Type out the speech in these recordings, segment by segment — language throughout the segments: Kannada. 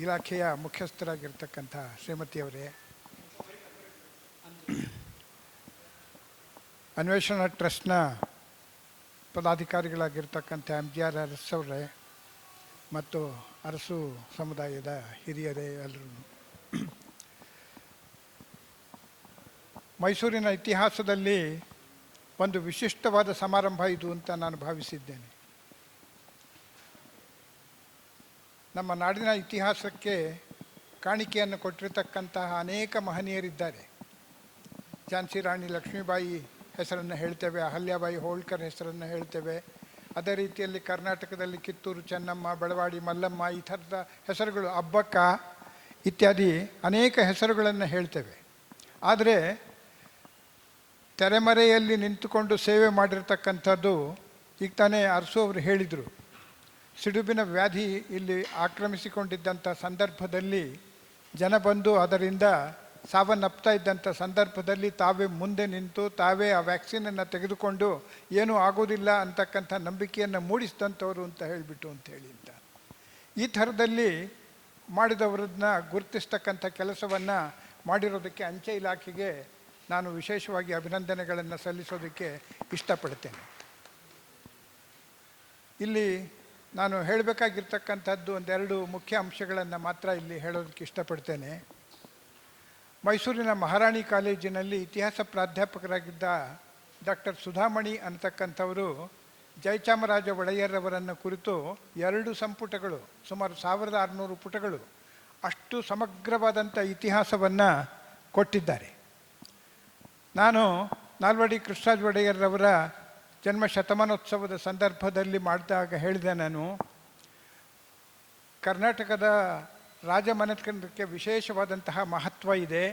ಇಲಾಖೆಯ ಮುಖ್ಯಸ್ಥರಾಗಿರ್ತಕ್ಕಂಥ ಶ್ರೀಮತಿಯವರೇ ಅನ್ವೇಷಣಾ ಟ್ರಸ್ಟ್ನ ಪದಾಧಿಕಾರಿಗಳಾಗಿರ್ತಕ್ಕಂಥ ಎಂ ಜಿ ಆರ್ ಅರಸ್ ಅವರೇ ಮತ್ತು ಅರಸು ಸಮುದಾಯದ ಹಿರಿಯರೇ ಎಲ್ಲರೂ. ಮೈಸೂರಿನ ಇತಿಹಾಸದಲ್ಲಿ ಒಂದು ವಿಶಿಷ್ಟವಾದ ಸಮಾರಂಭ ಇದು ಅಂತ ನಾನು ಭಾವಿಸಿದ್ದೇನೆ. ನಮ್ಮ ನಾಡಿನ ಇತಿಹಾಸಕ್ಕೆ ಕಾಣಿಕೆಯನ್ನು ಕೊಟ್ಟಿರತಕ್ಕಂತಹ ಅನೇಕ ಮಹನೀಯರಿದ್ದಾರೆ. ಝಾನ್ಸಿ ರಾಣಿ ಲಕ್ಷ್ಮೀಬಾಯಿ ಹೆಸರನ್ನು ಹೇಳ್ತೇವೆ, ಅಹಲ್ಯಾಬಾಯಿ ಹೋಳ್ಕರ್ ಹೆಸರನ್ನು ಹೇಳ್ತೇವೆ. ಅದೇ ರೀತಿಯಲ್ಲಿ ಕರ್ನಾಟಕದಲ್ಲಿ ಕಿತ್ತೂರು, ಚೆನ್ನಮ್ಮ, ಬೆಳವಾಡಿ, ಮಲ್ಲಮ್ಮ ಈ ಥರದ ಹೆಸರುಗಳು ಅಬ್ಬಕ್ಕ ಇತ್ಯಾದಿ ಅನೇಕ ಹೆಸರುಗಳನ್ನು ಹೇಳ್ತೇವೆ. ಆದರೆ ತೆರೆಮರೆಯಲ್ಲಿ ನಿಂತುಕೊಂಡು ಸೇವೆ ಮಾಡಿರ್ತಕ್ಕಂಥದ್ದು ಈಗ ತಾನೇ ಅರಸು ಅವರು ಹೇಳಿದರು. ಸಿಡುಬಿನ ವ್ಯಾಧಿ ಇಲ್ಲಿ ಆಕ್ರಮಿಸಿಕೊಂಡಿದ್ದಂಥ ಸಂದರ್ಭದಲ್ಲಿ ಜನ ಬಂದು ಅದರಿಂದ ಸಾವನ್ನಪ್ತಾ ಇದ್ದಂಥ ಸಂದರ್ಭದಲ್ಲಿ ತಾವೇ ಮುಂದೆ ನಿಂತು ತಾವೇ ಆ ವ್ಯಾಕ್ಸಿನನ್ನು ತೆಗೆದುಕೊಂಡು ಏನೂ ಆಗೋದಿಲ್ಲ ಅಂತಕ್ಕಂಥ ನಂಬಿಕೆಯನ್ನು ಮೂಡಿಸಿದಂಥವ್ರು ಅಂತ ಹೇಳಿಬಿಟ್ಟು ಅಂತ ಹೇಳಿ ಅಂತ. ಈ ಥರದಲ್ಲಿ ಮಾಡಿದವರನ್ನ ಗುರುತಿಸ್ತಕ್ಕಂಥ ಕೆಲಸವನ್ನು ಮಾಡಿರೋದಕ್ಕೆ ಅಂಚೆ ಇಲಾಖೆಗೆ ನಾನು ವಿಶೇಷವಾಗಿ ಅಭಿನಂದನೆಗಳನ್ನು ಸಲ್ಲಿಸೋದಕ್ಕೆ ಇಷ್ಟಪಡ್ತೇನೆ. ಇಲ್ಲಿ ನಾನು ಹೇಳಬೇಕಾಗಿರ್ತಕ್ಕಂಥದ್ದು ಒಂದೆರಡು ಮುಖ್ಯ ಅಂಶಗಳನ್ನು ಮಾತ್ರ ಇಲ್ಲಿ ಹೇಳೋದಕ್ಕೆ ಇಷ್ಟಪಡ್ತೇನೆ. ಮೈಸೂರಿನ ಮಹಾರಾಣಿ ಕಾಲೇಜಿನಲ್ಲಿ ಇತಿಹಾಸ ಪ್ರಾಧ್ಯಾಪಕರಾಗಿದ್ದ ಡಾಕ್ಟರ್ ಸುಧಾಮಣಿ ಅಂತಕ್ಕಂಥವರು ಜಯಚಾಮರಾಜ ಒಡೆಯರ್ರವರನ್ನು ಕುರಿತು ಎರಡು ಸಂಪುಟಗಳು, ಸುಮಾರು ಸಾವಿರದ ಆರುನೂರು ಪುಟಗಳು ಅಷ್ಟು ಸಮಗ್ರವಾದಂಥ ಇತಿಹಾಸವನ್ನು ಕೊಟ್ಟಿದ್ದಾರೆ. ನಾನು ನಾಲ್ವಡಿ ಕೃಷ್ಣರಾಜ ಒಡೆಯರ್ರವರ ಜನ್ಮ ಶತಮಾನೋತ್ಸವದ ಸಂದರ್ಭದಲ್ಲಿ ಮಾಡಿದಾಗ ಹೇಳಿದೆ ನಾನು, ಕರ್ನಾಟಕದ ರಾಜಮನೆತನಕ್ಕೆ ವಿಶೇಷವಾದಂತಹ ಮಹತ್ವ ಇದೆ.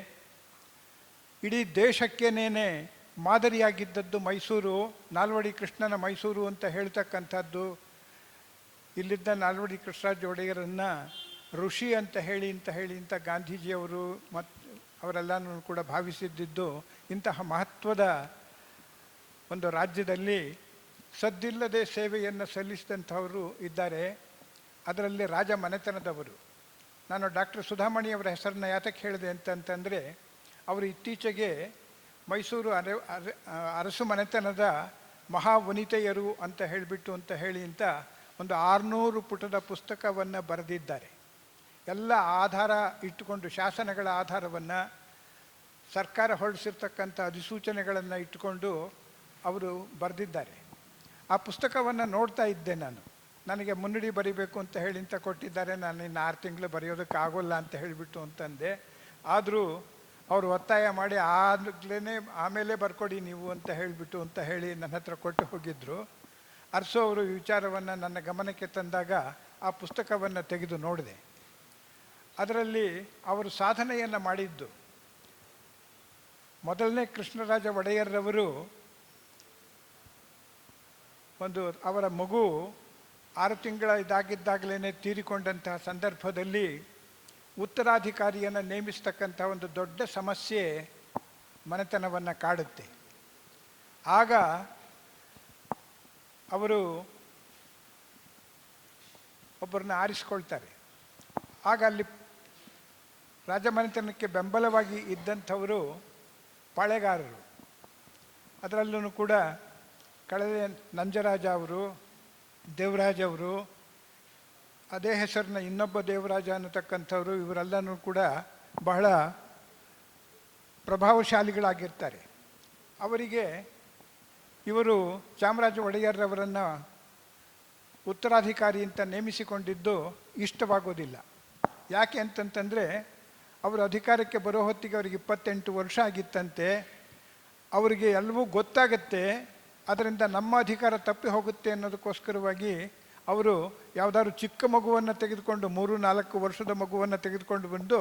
ಇಡೀ ದೇಶಕ್ಕೇನೇ ಮಾದರಿಯಾಗಿದ್ದದ್ದು ಮೈಸೂರು, ನಾಲ್ವಡಿ ಕೃಷ್ಣನ ಮೈಸೂರು ಅಂತ ಹೇಳ್ತಕ್ಕಂಥದ್ದು. ಇಲ್ಲಿದ್ದ ನಾಲ್ವಡಿ ಕೃಷ್ಣರಾಜ ಒಡೆಯರನ್ನು ಋಷಿ ಅಂತ ಹೇಳಿ ಅಂತ ಹೇಳಿ ಅಂತ ಗಾಂಧೀಜಿಯವರು ಮತ್ತು ಅವರೆಲ್ಲನೂ ಕೂಡ ಭಾವಿಸಿದ್ದಿದ್ದು ಇಂತಹ ಮಹತ್ವದ ಒಂದು ರಾಜ್ಯದಲ್ಲಿ ಸದ್ದಿಲ್ಲದೆ ಸೇವೆಯನ್ನು ಸಲ್ಲಿಸಿದಂಥವರು ಇದ್ದಾರೆ. ಅದರಲ್ಲಿ ರಾಜ ಮನೆತನದವರು. ನಾನು ಡಾಕ್ಟರ್ ಸುಧಾಮಣಿ ಅವರ ಹೆಸರನ್ನ ಯಾತಕ್ಕೆ ಹೇಳಿದೆ ಅಂತಂತಂದರೆ ಅವರು ಇತ್ತೀಚೆಗೆ ಮೈಸೂರು ಅರೆ ಅರೆ ಅರಸು ಮನೆತನದ ಮಹಾವನಿತೆಯರು ಅಂತ ಹೇಳಿಬಿಟ್ಟು ಅಂತ ಹೇಳಿ ಅಂತ ಒಂದು ಆರುನೂರು ಪುಟದ ಪುಸ್ತಕವನ್ನು ಬರೆದಿದ್ದಾರೆ. ಎಲ್ಲ ಆಧಾರ ಇಟ್ಟುಕೊಂಡು, ಶಾಸನಗಳ ಆಧಾರವನ್ನು ಸರ್ಕಾರ ಹೊರಡಿಸಿರ್ತಕ್ಕಂಥ ಅಧಿಸೂಚನೆಗಳನ್ನು ಇಟ್ಟುಕೊಂಡು ಅವರು ಬರೆದಿದ್ದಾರೆ. ಆ ಪುಸ್ತಕವನ್ನು ನೋಡ್ತಾ ಇದ್ದೆ ನಾನು. ನನಗೆ ಮುನ್ನುಡಿ ಬರಿಬೇಕು ಅಂತ ಹೇಳಿ ಅಂತ ಕೊಟ್ಟಿದ್ದಾರೆ. ನಾನು ಇನ್ನು ಆರು ತಿಂಗಳು ಬರೆಯೋದಕ್ಕೆ ಆಗೋಲ್ಲ ಅಂತ ಹೇಳಿಬಿಟ್ಟು ಅಂತಂದೆ. ಆದರೂ ಅವರು ಒತ್ತಾಯ ಮಾಡಿ ಆಗ್ಲೇ ಆಮೇಲೆ ಬರ್ಕೊಡಿ ನೀವು ಅಂತ ಹೇಳಿಬಿಟ್ಟು ಅಂತ ಹೇಳಿ ನನ್ನ ಹತ್ರ ಕೊಟ್ಟು ಹೋಗಿದ್ದರು ಅರ್ಸೋ ಅವರು ವಿಚಾರವನ್ನು ನನ್ನ ಗಮನಕ್ಕೆ ತಂದಾಗ ಆ ಪುಸ್ತಕವನ್ನು ತೆಗೆದು ನೋಡಿದೆ. ಅದರಲ್ಲಿ ಅವರು ಸಾಧನೆಯನ್ನು ಮಾಡಿದ್ದು. ಮೊದಲನೇ ಕೃಷ್ಣರಾಜ ಒಡೆಯರ್ರವರು ಒಂದು ಅವರ ಮಗು ಆರು ತಿಂಗಳ ಇದಾಗಿದ್ದಾಗಲೇ ತೀರಿಕೊಂಡಂತಹ ಸಂದರ್ಭದಲ್ಲಿ ಉತ್ತರಾಧಿಕಾರಿಯನ್ನು ನೇಮಿಸ್ತಕ್ಕಂಥ ಒಂದು ದೊಡ್ಡ ಸಮಸ್ಯೆ ಮನೆತನವನ್ನು ಕಾಡುತ್ತೆ. ಆಗ ಅವರು ಒಬ್ಬರನ್ನ ಆರಿಸ್ಕೊಳ್ತಾರೆ. ಆಗ ಅಲ್ಲಿ ರಾಜಮನೆತನಕ್ಕೆ ಬೆಂಬಲವಾಗಿ ಇದ್ದಂಥವರು ಪಾಳೆಗಾರರು. ಅದರಲ್ಲೂ ಕೂಡ ಕಳೆದ ನಂಜರಾಜ ಅವರು, ದೇವರಾಜ ಅವರು, ಅದೇ ಹೆಸರಿನ ಇನ್ನೊಬ್ಬ ದೇವರಾಜ ಅನ್ನತಕ್ಕಂಥವ್ರು ಇವರೆಲ್ಲನೂ ಕೂಡ ಬಹಳ ಪ್ರಭಾವಶಾಲಿಗಳಾಗಿರ್ತಾರೆ. ಅವರಿಗೆ ಇವರು ಚಾಮರಾಜ ಒಡೆಯರ್ರವರನ್ನು ಉತ್ತರಾಧಿಕಾರಿ ಅಂತ ನೇಮಿಸಿಕೊಂಡಿದ್ದು ಇಷ್ಟವಾಗೋದಿಲ್ಲ. ಯಾಕೆ ಅಂತಂತಂದರೆ ಅವರು ಅಧಿಕಾರಕ್ಕೆ ಬರೋ ಹೊತ್ತಿಗೆ ಅವರಿಗೆ ಇಪ್ಪತ್ತೆಂಟು ವರ್ಷ ಆಗಿತ್ತಂತೆ. ಅವರಿಗೆ ಎಲ್ಲವೂ ಗೊತ್ತಾಗತ್ತೆ. ಅದರಿಂದ ನಮ್ಮ ಅಧಿಕಾರ ತಪ್ಪಿ ಹೋಗುತ್ತೆ ಅನ್ನೋದಕ್ಕೋಸ್ಕರವಾಗಿ ಅವರು ಯಾವುದಾದ್ರು ಚಿಕ್ಕ ಮಗುವನ್ನು ತೆಗೆದುಕೊಂಡು ಮೂರು, ನಾಲ್ಕು ವರ್ಷದ ಮಗುವನ್ನು ತೆಗೆದುಕೊಂಡು ಬಂದು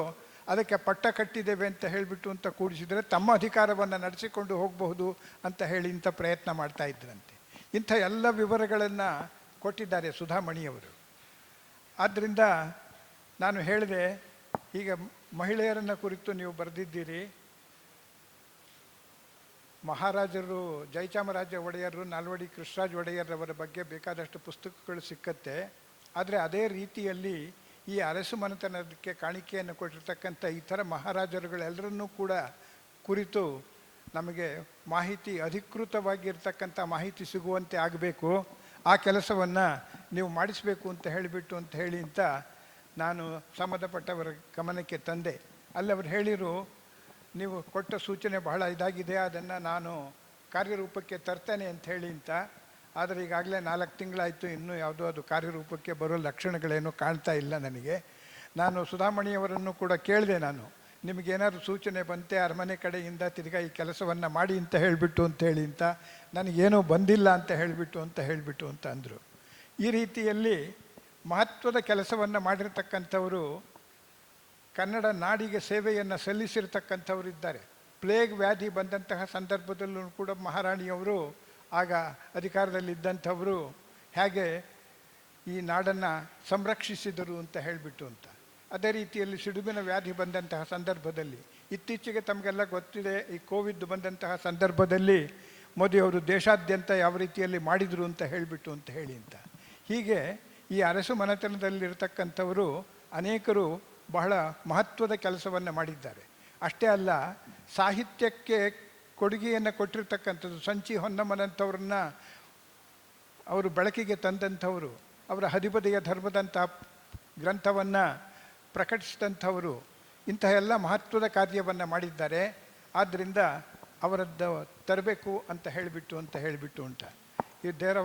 ಅದಕ್ಕೆ ಪಟ್ಟ ಕಟ್ಟಿದ್ದೇವೆ ಅಂತ ಹೇಳಿಬಿಟ್ಟು ಅಂತ ಕೂಡಿಸಿದರೆ ತಮ್ಮ ಅಧಿಕಾರವನ್ನು ನಡೆಸಿಕೊಂಡು ಹೋಗಬಹುದು ಅಂತ ಹೇಳಿ ಇಂಥ ಪ್ರಯತ್ನ ಮಾಡ್ತಾ ಇದ್ರಂತೆ. ಇಂಥ ಎಲ್ಲ ವಿವರಗಳನ್ನು ಕೊಟ್ಟಿದ್ದಾರೆ ಸುಧಾಮಣಿಯವರು. ಆದ್ದರಿಂದ ನಾನು ಹೇಳಿದೆ, ಈಗ ಮಹಿಳೆಯರನ್ನು ಕುರಿತು ನೀವು ಬರೆದಿದ್ದೀರಿ ಮಹಾರಾಜರು ಜಯಚಾಮರಾಜ ಒಡೆಯರು, ನಾಲ್ವಡಿ ಕೃಷ್ಣರಾಜ ಒಡೆಯರವರ ಬಗ್ಗೆ ಬೇಕಾದಷ್ಟು ಪುಸ್ತಕಗಳು ಸಿಕ್ಕತ್ತೆ. ಆದರೆ ಅದೇ ರೀತಿಯಲ್ಲಿ ಈ ಅರಸು ಮನೆತನಕ್ಕೆ ಕಾಣಿಕೆಯನ್ನು ಕೊಟ್ಟಿರ್ತಕ್ಕಂಥ ಇತರ ಮಹಾರಾಜರುಗಳೆಲ್ಲರನ್ನೂ ಕೂಡ ಕುರಿತು ನಮಗೆ ಮಾಹಿತಿ ಅಧಿಕೃತವಾಗಿರ್ತಕ್ಕಂಥ ಮಾಹಿತಿ ಸಿಗುವಂತೆ ಆಗಬೇಕು. ಆ ಕೆಲಸವನ್ನು ನೀವು ಮಾಡಿಸಬೇಕು ಅಂತ ಹೇಳಿಬಿಟ್ಟು ಅಂತ ಹೇಳಿ ಅಂತ ನಾನು ಸಂಬಂಧಪಟ್ಟವರ ಗಮನಕ್ಕೆ ತಂದೆ. ಅಲ್ಲಿ ಅವರು ಹೇಳಿರು ನೀವು ಕೊಟ್ಟ ಸೂಚನೆ ಬಹಳ ಇದಾಗಿದೆ, ಅದನ್ನು ನಾನು ಕಾರ್ಯರೂಪಕ್ಕೆ ತರ್ತೇನೆ ಅಂತ ಹೇಳಿ ಅಂತ. ಆದರೆ ಈಗಾಗಲೇ ನಾಲ್ಕು ತಿಂಗಳಾಯಿತು, ಇನ್ನೂ ಯಾವುದೋ ಅದು ಕಾರ್ಯರೂಪಕ್ಕೆ ಬರೋ ಲಕ್ಷಣಗಳೇನು ಕಾಣ್ತಾ ಇಲ್ಲ ನನಗೆ. ನಾನು ಸುಧಾಮಣಿಯವರನ್ನು ಕೂಡ ಕೇಳಿದೆ ನಾನು. ನಿಮಗೇನಾದ್ರು ಸೂಚನೆ ಬಂತೆ, ಅರಮನೆ ಕಡೆಯಿಂದ ತಿರ್ಗಾ ಈ ಕೆಲಸವನ್ನು ಮಾಡಿ ಅಂತ ಹೇಳಿಬಿಟ್ಟು ಅಂತ ಹೇಳಿ ಅಂತ. ನನಗೇನೂ ಬಂದಿಲ್ಲ ಅಂತ ಹೇಳಿಬಿಟ್ಟು ಅಂತ ಹೇಳಿಬಿಟ್ಟು ಅಂತ ಅಂದರು. ಈ ರೀತಿಯಲ್ಲಿ ಮಹತ್ವದ ಕೆಲಸವನ್ನು ಮಾಡಿರ್ತಕ್ಕಂಥವರು ಕನ್ನಡ ನಾಡಿಗೆ ಸೇವೆಯನ್ನು ಸಲ್ಲಿಸಿರ್ತಕ್ಕಂಥವರಿದ್ದಾರೆ. ಪ್ಲೇಗ್ ವ್ಯಾಧಿ ಬಂದಂತಹ ಸಂದರ್ಭದಲ್ಲೂ ಕೂಡ ಮಹಾರಾಣಿಯವರು, ಆಗ ಅಧಿಕಾರದಲ್ಲಿದ್ದಂಥವರು ಹೇಗೆ ಈ ನಾಡನ್ನು ಸಂರಕ್ಷಿಸಿದರು ಅಂತ ಹೇಳಿಬಿಟ್ಟು ಅಂತ. ಅದೇ ರೀತಿಯಲ್ಲಿ ಸಿಡುಬಿನ ವ್ಯಾಧಿ ಬಂದಂತಹ ಸಂದರ್ಭದಲ್ಲಿ, ಇತ್ತೀಚೆಗೆ ತಮಗೆಲ್ಲ ಗೊತ್ತಿದೆ, ಈ ಕೋವಿಡ್ ಬಂದಂತಹ ಸಂದರ್ಭದಲ್ಲಿ ಮೋದಿಯವರು ದೇಶಾದ್ಯಂತ ಯಾವ ರೀತಿಯಲ್ಲಿ ಮಾಡಿದರು ಅಂತ ಹೇಳಿಬಿಟ್ಟು ಅಂತ ಹೇಳಿ ಅಂತ. ಹೀಗೆ ಈ ಅರಸು ಮನೆತನದಲ್ಲಿರ್ತಕ್ಕಂಥವರು ಅನೇಕರು ಬಹಳ ಮಹತ್ವದ ಕೆಲಸವನ್ನು ಮಾಡಿದ್ದಾರೆ. ಅಷ್ಟೇ ಅಲ್ಲ, ಸಾಹಿತ್ಯಕ್ಕೆ ಕೊಡುಗೆಯನ್ನು ಕೊಟ್ಟಿರ್ತಕ್ಕಂಥದ್ದು ಸಂಚಿ ಹೊನ್ನಮ್ಮನಂಥವ್ರನ್ನ ಅವರು ಬೆಳಕಿಗೆ ತಂದಂಥವರು, ಅವರ ಹದಿಪದೆಯ ಧರ್ಮದಂಥ ಗ್ರಂಥವನ್ನು ಪ್ರಕಟಿಸಿದಂಥವರು, ಇಂತಹ ಎಲ್ಲ ಮಹತ್ವದ ಕಾರ್ಯವನ್ನು ಮಾಡಿದ್ದಾರೆ. ಆದ್ದರಿಂದ ಅವರದ್ದು ತರಬೇಕು ಅಂತ ಹೇಳಿಬಿಟ್ಟು ಅಂತ ಹೇಳಿಬಿಟ್ಟು ಉಂಟ. ಈ ದೇರ್